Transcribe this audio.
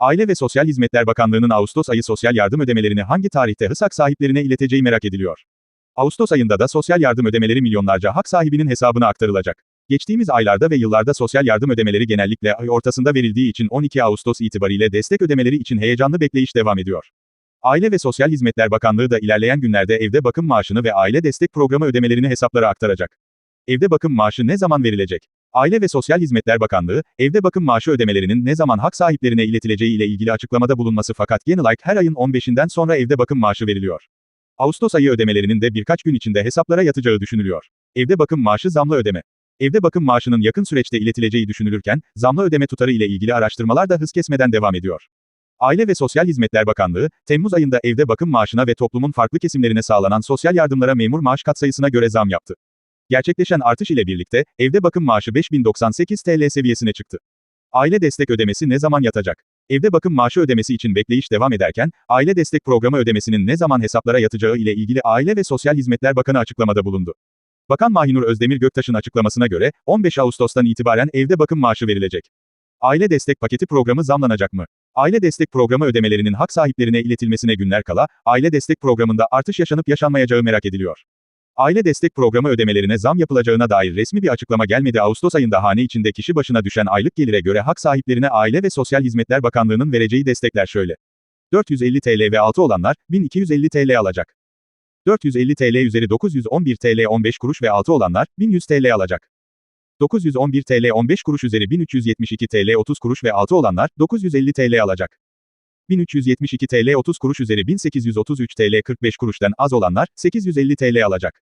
Aile ve Sosyal Hizmetler Bakanlığı'nın Ağustos ayı sosyal yardım ödemelerini hangi tarihte HSAK sahiplerine ileteceği merak ediliyor. Ağustos ayında da sosyal yardım ödemeleri milyonlarca hak sahibinin hesabına aktarılacak. Geçtiğimiz aylarda ve yıllarda sosyal yardım ödemeleri genellikle ay ortasında verildiği için 12 Ağustos itibariyle destek ödemeleri için heyecanlı bekleyiş devam ediyor. Aile ve Sosyal Hizmetler Bakanlığı da ilerleyen günlerde evde bakım maaşını ve aile destek programı ödemelerini hesaplara aktaracak. Evde bakım maaşı ne zaman verilecek? Aile ve Sosyal Hizmetler Bakanlığı, evde bakım maaşı ödemelerinin ne zaman hak sahiplerine iletileceği ile ilgili açıklamada bulunması fakat genel olarak her ayın 15'inden sonra evde bakım maaşı veriliyor. Ağustos ayı ödemelerinin de birkaç gün içinde hesaplara yatacağı düşünülüyor. Evde bakım maaşı zamlı ödeme. Evde bakım maaşının yakın süreçte iletileceği düşünülürken, zamlı ödeme tutarı ile ilgili araştırmalar da hız kesmeden devam ediyor. Aile ve Sosyal Hizmetler Bakanlığı, Temmuz ayında evde bakım maaşına ve toplumun farklı kesimlerine sağlanan sosyal yardımlara memur maaş katsayısına göre zam yaptı. Gerçekleşen artış ile birlikte, evde bakım maaşı 5098 TL seviyesine çıktı. Aile destek ödemesi ne zaman yatacak? Evde bakım maaşı ödemesi için bekleyiş devam ederken, aile destek programı ödemesinin ne zaman hesaplara yatacağı ile ilgili Aile ve Sosyal Hizmetler Bakanı açıklamada bulundu. Bakan Mahinur Özdemir Göktaş'ın açıklamasına göre, 15 Ağustos'tan itibaren evde bakım maaşı verilecek. Aile destek paketi programı zamlanacak mı? Aile destek programı ödemelerinin hak sahiplerine iletilmesine günler kala, aile destek programında artış yaşanıp yaşanmayacağı merak ediliyor. Aile destek programı ödemelerine zam yapılacağına dair resmi bir açıklama gelmedi. Ağustos ayında hane içinde kişi başına düşen aylık gelire göre hak sahiplerine Aile ve Sosyal Hizmetler Bakanlığı'nın vereceği destekler şöyle. 450 TL ve altı olanlar, 1250 TL alacak. 450 TL üzeri 911 TL 15 kuruş ve altı olanlar, 1100 TL alacak. 911 TL 15 kuruş üzeri 1372 TL 30 kuruş ve altı olanlar, 950 TL alacak. 1372 TL 30 kuruş üzeri 1833 TL 45 kuruştan az olanlar, 850 TL alacak.